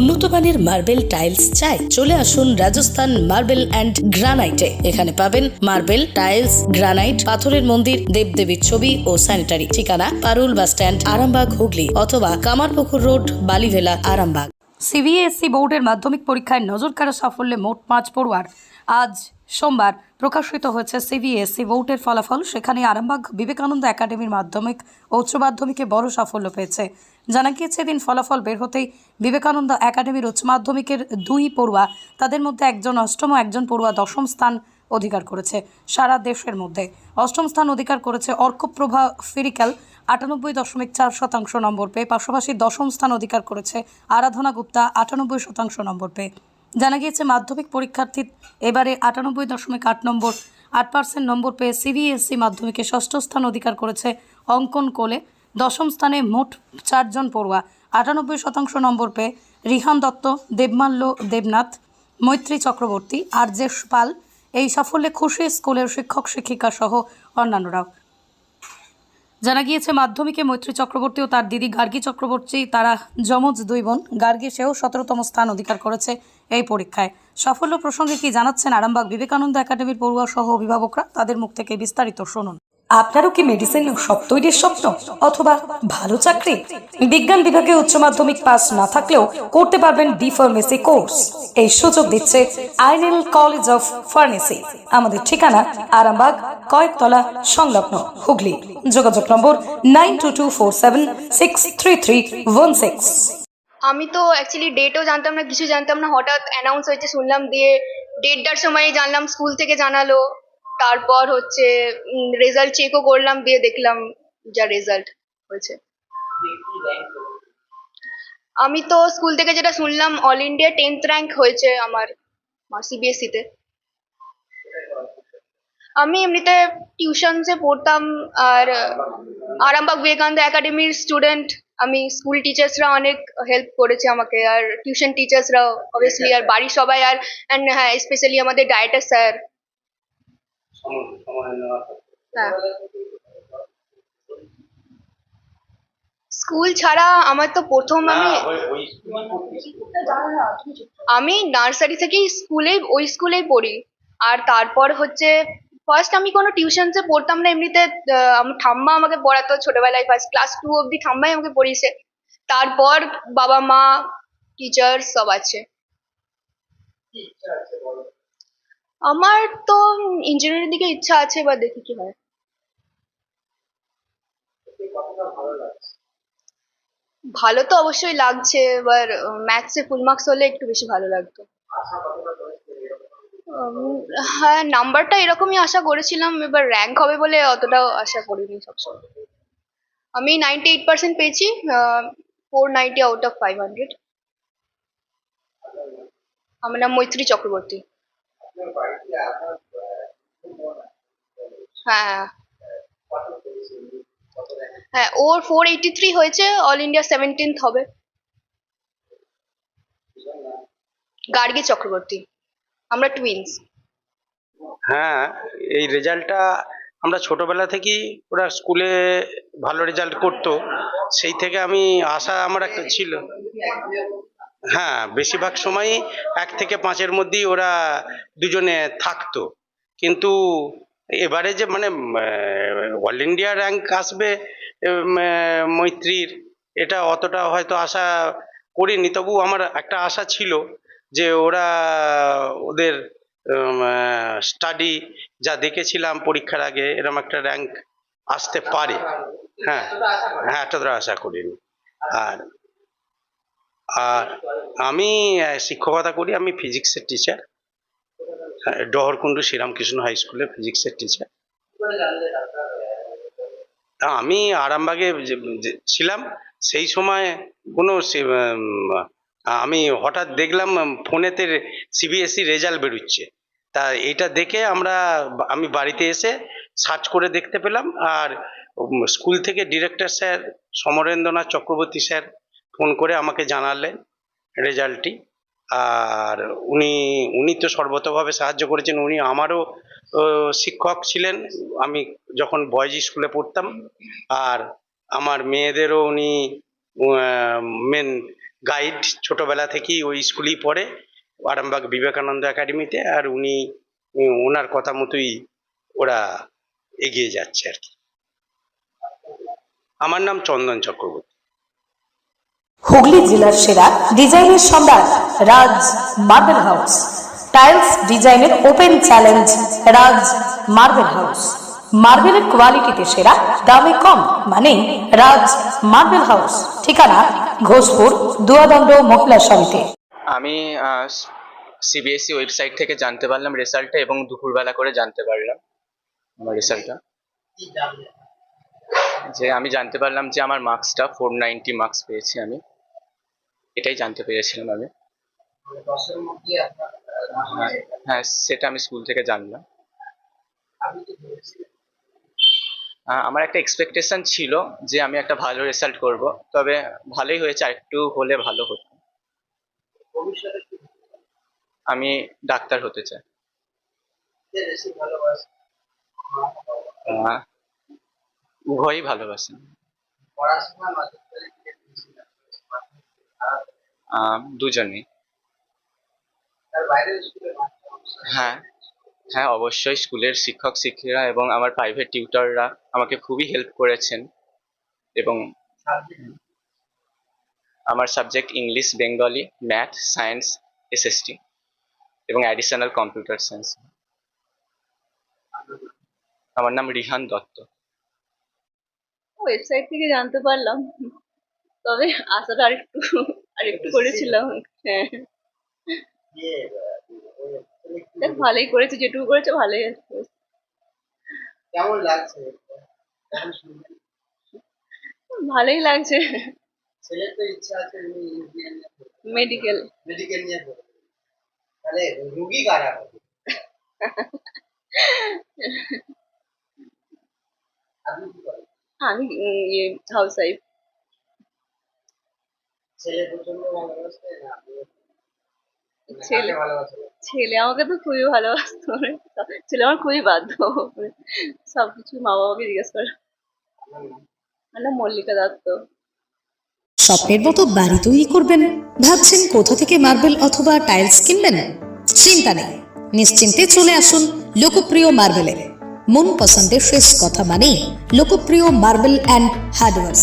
উন্নত মানের marble tiles চাই, চলে আসুন রাজস্থান মার্বেল অ্যান্ড গ্রানাইটে। এখানে পাবেন মার্বেল, টাইলস, গ্রানাইট, পাথরের মন্দির, দেবদেবীর ছবি ও স্যানিটারি। ঠিকানা, পারুল বাস স্ট্যান্ড, আরামবাগ, হুগলি অথবা কামারপুকুর রোড, বালিভেলা, আরামবাগ। সিবিএসই বোর্ডের মাধ্যমিক পরীক্ষায় নজর কাড়া সাফল্যে মোট পাঁচ পড়ুয়ার। আজ সোমবার প্রকাশিত হয়েছে সিবিএসই বোর্ডের ফলাফল। সেখানে আরামবাগ বিবেকানন্দ একাডেমির মাধ্যমিক ও উচ্চ মাধ্যমিকে বড় সাফল্য পেয়েছে। জানা গিয়েছে দিন ফলাফল বের হতেই বিবেকানন্দ একাডেমির উচ্চ মাধ্যমিকের দুই পড়ুয়া, তাদের মধ্যে একজন অষ্টম ও একজন পড়ুয়া দশম স্থান অধিকার করেছে সারা দেশের মধ্যে। অষ্টম স্থান অধিকার করেছে অর্কপ্রভা ফিরিক্যাল আটানব্বই দশমিক চার শতাংশ নম্বর পেয়ে পাশাপাশি দশম স্থান অধিকার করেছে আরাধনা গুপ্তা, আটানব্বই শতাংশ নম্বর পেয়ে। জানা গিয়েছে, মাধ্যমিক পরীক্ষার্থী এবারে আটানব্বই দশমিক আট নম্বর, আট পার্সেন্ট নম্বর পেয়ে সিবিএসসি মাধ্যমিকে ষষ্ঠ স্থান অধিকার করেছে অঙ্কন কোলে। দশম স্থানে মোট চারজন পড়ুয়া। আটানব্বই শতাংশ নম্বর পেয়ে রিহান দত্ত, দেবমাল্য, দেবনাথ, মৈত্রী চক্রবর্তী আরজেশ পাল। এই সাফল্যে খুশি স্কুলের শিক্ষক, শিক্ষিকা সহ অন্যান্যরাও। জানা গিয়েছে, মাধ্যমিকে মৈত্রী চক্রবর্তী ও তার দিদি গার্গী চক্রবর্তী, তারা যমজ দুই বোন। গার্গী সেও সতেরোতম স্থান অধিকার করেছে এই পরীক্ষায়। সাফল্য প্রসঙ্গে কি জানাচ্ছেন আরামবাগ বিবেকানন্দ একাডেমির পড়ুয়া সহ অভিভাবকরা? তাদের মুখ থেকে বিস্তারিত শুনুন। আপনারও কি মেডিসিন সব তৈরির স্বপ্ন? অথবা ভালো চাকরি? বিজ্ঞান বিভাগে উচ্চ মাধ্যমিক পাস না থাকলেও করতে পারবেন বি ফার্মেসি কোর্স এই সুযোগ দিচ্ছে আইনেল কলেজ অফ ফার্মেসি আমাদের ঠিকানা আরামবাগ, কয়েকতলা, সংলগ্ন হুগলি। যোগাযোগ নম্বর nine two two four seven six three three one six আমি তো অ্যাকচুয়ালি ডেটও জানতাম না, কিছু জানতাম না, হঠাৎ অ্যানাউন্স হয়েছে, শুনলাম দিয়ে ডেটটার সময় জানলাম স্কুল থেকে জানালো। তারপর হচ্ছে রেজাল্ট চেকও করলাম, দিয়ে দেখলাম যা রেজাল্ট হয়েছে। আমি তো স্কুল থেকে যেটা শুনলাম অল ইন্ডিয়া টেন্থ র্যাঙ্ক হয়েছে আমার সিবিএসসিতে আমি এমনিতে টিউশনসে পড়তাম, আর আরামবাগ বিবেকানন্দ একাডেমির স্টুডেন্ট আমি স্কুল টিচার্সরা অনেক হেল্প করেছে আমাকে, আর টিউশন টিচার্সরা অবভিয়াসলি আর বাড়ির সবাই, আর অ্যান্ড হ্যাঁ স্পেশালি আমাদের ডায়েটার স্যার স্কুল ছাড়া আমার তো প্রথম আমি আমি নার্সারি থেকেই স্কুলে ওই স্কুলেই পড়ি। আর তারপর হচ্ছে ফার্স্ট আমি কোনো টিউশনসে পড়তাম না এমনিতে আমার ঠাম্মা আমাকে পড়াতো ছোটবেলায় ফার্স্ট ক্লাস টু অবধি ঠাম্মাই আমাকে পড়িয়েছে। তারপর বাবা মা টিচার সব আছে। আমার তো ইঞ্জিনিয়ারিং দিকে ইচ্ছা আছে, এবার দেখি কি হয়। ভালো তো অবশ্যই লাগছে, এবার ম্যাথসে ফুল মার্কস হলে একটু বেশি ভালো লাগতো। হ্যাঁ নাম্বারটা এরকমই আশা করেছিলাম, এবার র্যাঙ্ক হবে বলে অতটাও আশা করিনি সবসময়। আমি নাইনটি এইট পার্সেন্ট পেয়েছি four ninety out of five hundred আমার নাম মৈত্রী চক্রবর্তী। হ্যাঁ। হ্যাঁ ওর ফোর এইটি থ্রি হয়েছে অল ইন্ডিয়া সেভেন্টিন্থ হবে। গার্গী চক্রবর্তী, আমরা টুইন্স হ্যাঁ এই রেজাল্টটা আমরা ছোটবেলা থেকেই ওরা স্কুলে ভালো রেজাল্ট করতো। সেই থেকে আমি আশা আমার একটা ছিল। হ্যাঁ বেশিরভাগ সময়ই এক থেকে পাঁচের মধ্যেই ওরা দুজনে থাকতো। কিন্তু এবারে যে মানে অল ইন্ডিয়া র্যাঙ্ক আসবে মৈত্রীর, এটা অতটা হয়তো আশা করিনি। তবু আমার একটা আশা ছিল যে ওরা ওদের স্টাডি যা দেখেছিলাম পরীক্ষার আগে এরকম একটা র্যাঙ্ক আসতে পারে। হ্যাঁ হ্যাঁ এতটা আশা করিনি। আর আর আমি শিক্ষকতা করি, আমি ফিজিক্সের টিচার ডহরকুণ্ডু শ্রীরামকৃষ্ণ হাই স্কুলের ফিজিক্সের টিচার আমি আরামবাগে ছিলাম, সেই সময় কোনো আমি হঠাৎ দেখলাম ফোনেতে সিবিএসসি রেজাল্ট বেরোচ্ছে। তা এটা দেখে আমরা, আমি বাড়িতে এসে সার্চ করে দেখতে পেলাম, আর স্কুল থেকে director sir Samarendranath Chakraborty sir phone করে আমাকে জানালেন রেজাল্টটি। আর উনি উনি তো সর্বতভাবে সাহায্য করেছেন, উনি আমারও শিক্ষক ছিলেন। আমি যখন বয়েজ স্কুলে পড়তাম, আর আমার মেয়েদেরও উনি মেন গাইড ছোটবেলা থেকেই ওই স্কুলেই পড়ে, আরামবাগ বিবেকানন্দ একাডেমিতে। আর উনি, ওনার কথা মতোই ওরা এগিয়ে যাচ্ছে আর কি। আমার নাম চন্দন চক্রবর্তী। হুগলি জেলার সেরা ডিজাইনের সম্রাট রাজ মার্বেল হাউস। টাইলস ডিজাইনের open challenge Raj marble house. মার্বেলের কোয়ালিটিতে সেরা, দামে কম মানে রাজ মার্বেল হাউস। ঠিকানা ঘোষপুর, দুয়াদণ্ড মহিলা সমিতি আমি সিবিএসই ওয়েবসাইট E থেকে জানতে পারলাম রেজাল্টটা এবং দুপুরবেলা করে জানতে পারলাম আমার রেজাল্টটা যে আমি জানতে পারলাম যে আমার মার্কসটা ফোর নাইনটি মার্কস পেয়েছি আমি। এটাই জানতে পেরেছিলাম আমি। হ্যাঁ, হ্যাঁ সেটা আমি স্কুল থেকে জানলাম। আমার একটা এক্সপেকটেশন ছিল যে আমি একটা ভালো রেজাল্ট করব তবে ভালোই হয়েছে আর একটু হলে ভালো হতো। আমি ডাক্তার হতে চাই। উভয়ই ভালোবাসেন দুজনেই। হ্যাঁ হ্যাঁ অবশ্যই স্কুলের শিক্ষক, শিক্ষিকা এবং আমার প্রাইভেট টিউটররা আমাকে খুবই হেল্প করেছেন এবং আমার subject English Bengali math science SST এবং অ্যাডিশনাল কম্পিউটার সায়েন্স আমার নাম রিহান দত্ত। ওয়েবসাইট থেকে জানতে পারলাম, তবে আশাটা আরেকটু আরেকটু করেছিলাম হ্যাঁ। দেখ ভালোই করেছে যেটুকু করেছে ভালোই। কেমন লাগছে? ভালোই লাগছে। ছেলের তো ইচ্ছা আছে মেডিকেল। মেডিকেল নিয়ে তাহলে রুগী কারা আমি ইয়ে হাউস ওয়াইফ ছেলে প্রচণ্ড ভালোবাসে না আপনি ছেলে না? ছেলে আমাকে তো খুবই ভালোবাসতো। ছেলে আমার খুবই বাধ্য। সবকিছু মা বাবাকে জিজ্ঞেস করে। আপনার আমার নাম মল্লিকা দত্ত। স্বপ্নের মতো বাড়ি তৈরি করবেন ভাবছেন কোথা থেকে মার্বেল অথবা টাইলস কিনবেন? চিন্তা নেই নিশ্চিন্তে চলে আসুন লোকপ্রিয় মার্বেলের মন পছন্দের শেষ কথা মানেই লোকপ্রিয় মার্বেল অ্যান্ড হার্ডওয়ার্স।